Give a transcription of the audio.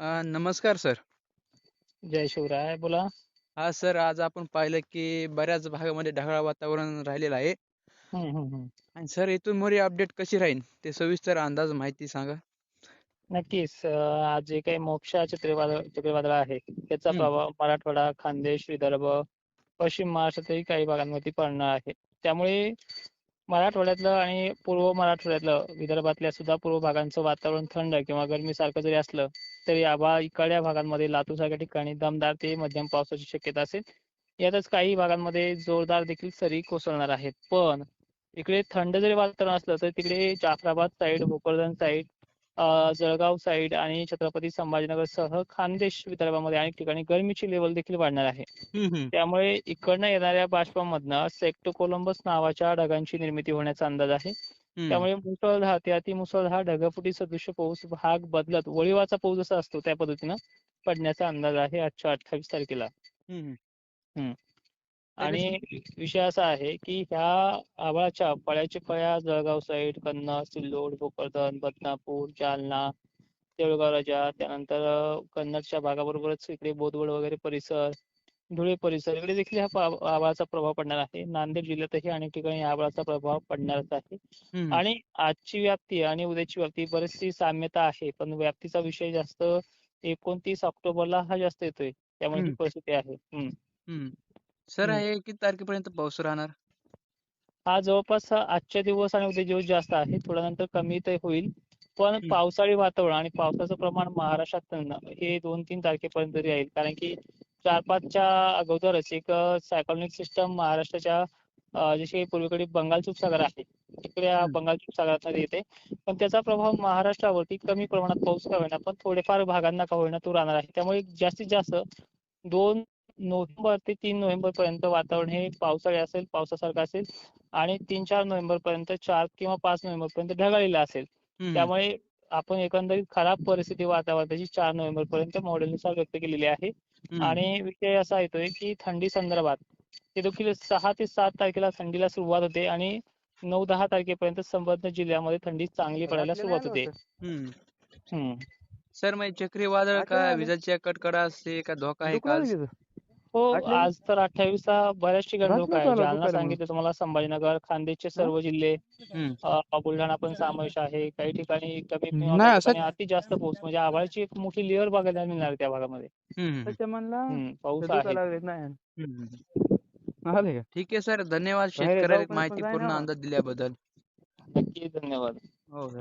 अ, नमस्कार सर. जय शिवराय बोला. हां सर, आज आपण पाहिलं की बऱ्याच भागामध्ये ढगाळ वातावरण राहिलेलं आहे हं, हं, हं. आणि सर इथून पुढे अपडेट कशी राहील ते सविस्तर अंदाज माहिती सांगा. नक्कीच. अ, आज जे काही मोक्षा चक्रीवादळ चक्रीवादळ आहे त्याचा हं. प्रभाव मराठवाडा, खानदेश, विदर्भ, पश्चिम महाराष्ट्रातही काही भागांवरती पडणार आहे. त्यामुळे मराठवाड्यातलं आणि पूर्व मराठवाड्यातलं, विदर्भातल्या सुद्धा पूर्व भागांचं वातावरण थंड किंवा गरमीसारखं जरी असलं तरी आभाळ इकडच्या भागांमध्ये लातूरसारख्या ठिकाणी दमदार ते मध्यम पावसाची शक्यता असेल. यातच काही भागांमध्ये जोरदार देखील सरी कोसळणार आहेत. पण इकडे थंड जरी वातावरण असलं तर तिकडे Jafrabad side, Bhokardan side, Jalgaon side आणि छत्रपती संभाजीनगरसह खानदेश विदर्भामध्ये अनेक ठिकाणी गरमीची लेवल देखील वाढणार आहे. त्यामुळे इकडनं येणाऱ्या बाष्पामधनं सेक्टोकोलंबस नावाच्या ढगांची निर्मिती होण्याचा अंदाज आहे. त्यामुळे मुसळधार ते अतिमुसळधार ढगफुटी सदृश्य पाऊस भाग बदलत वळिवाचा पाऊस जसा असतो त्या पद्धतीनं पडण्याचा अंदाज आहे आजच्या 28 तारखेला. तर आणि विषय असा आहे की ह्या आभाळाच्या फळ्याच्या फळ्या जळगाव साईड, कन्नड, सिल्लोड, भोकरदन, बदनापूर, जालना, देऊळगाव राजा त्यानंतर कन्नडच्या भागाबरोबरच इकडे बोदवड वगैरे परिसर, धुळे परिसर इकडे देखील पा आभाळाचा प्रभाव पडणार आहे. नांदेड जिल्ह्यातही अनेक ठिकाणी आभाळाचा प्रभाव पडणारच आहे. हं, हं. आणि आजची व्याप्ती आणि उद्याची व्याप्ती बरीचशी साम्यता आहे. पण व्याप्तीचा विषय जास्त 29 ऑक्टोबरला हा जास्त येतोय. त्यामुळे ही हं. परिस्थिती आहे. हं. हं. सर हं. हे किती तारखेपर्यंत पाऊस राहणार? हा जवळपास आजचे दिवस आणि उद्याचे दिवस जास्त आहे. थोड्या नंतर कमी तर होईल. पण हं. पावसाळी वातावरण आणि पावसाचं प्रमाण महाराष्ट्रात हे 2-3 तारखेपर्यंत राहील. कारण की 4-5च्या अगोदरच एक सायक्लोनिक सिस्टम महाराष्ट्राच्या जशी पूर्वेकडे बंगाल उपसागर आहे. तिकडे. बंगाल उपसागरात येते. पण त्याचा प्रभाव महाराष्ट्रावरती कमी प्रमाणात पाऊस का होईना पण थोडेफार भागांना का होईना तो राहणार आहे. त्यामुळे जास्तीत जास्त 2 नोव्हेंबर ते 3 नोव्हेंबरपर्यंत वातावरण हे पावसाळी असेल, पावसासारखं असेल आणि 3-4 नोव्हेंबरपर्यंत 4 किंवा 5 नोव्हेंबरपर्यंत ढगाळलेलं असेल. त्यामुळे आपण एकंदरीत खराब परिस्थिती वातावरणाची 4 नोव्हेंबरपर्यंत मॉडेलनुसार व्यक्त केलेली आहे. आणि विषय असा येतोय की थंडी संदर्भात ते देखील 6 ते 7 तारखेला थंडीला सुरुवात होते आणि 9-10 तारखेपर्यंत संबंधित जिल्ह्यामध्ये थंडी चांगली पडायला सुरुवात होते. हं. हं. सर मग हे चक्रीवादळ का विजांच्या कडकडाट का धोका आहे का? हो आज तर 28 ला बऱ्याच ठिकाणी धोका आहे. जालना सांगितलं तुम्हाला, संभाजीनगर, खानदेशचे सर्व जिल्हे, हं. बुलढाणा पण समावेश आहे. काही ठिकाणी कमी अति जास्त पाऊस म्हणजे आभाळाची एक मोठी लेअर बघायला मिळणार त्या भागामध्ये. हं, हं. हं, पाऊस आहे. हं, हं. ठीक आहे सर. धन्यवाद शेतकऱ्याला जाय ना. अंदाज दिल्याबद्दल. नक्की धन्यवाद. हो सर.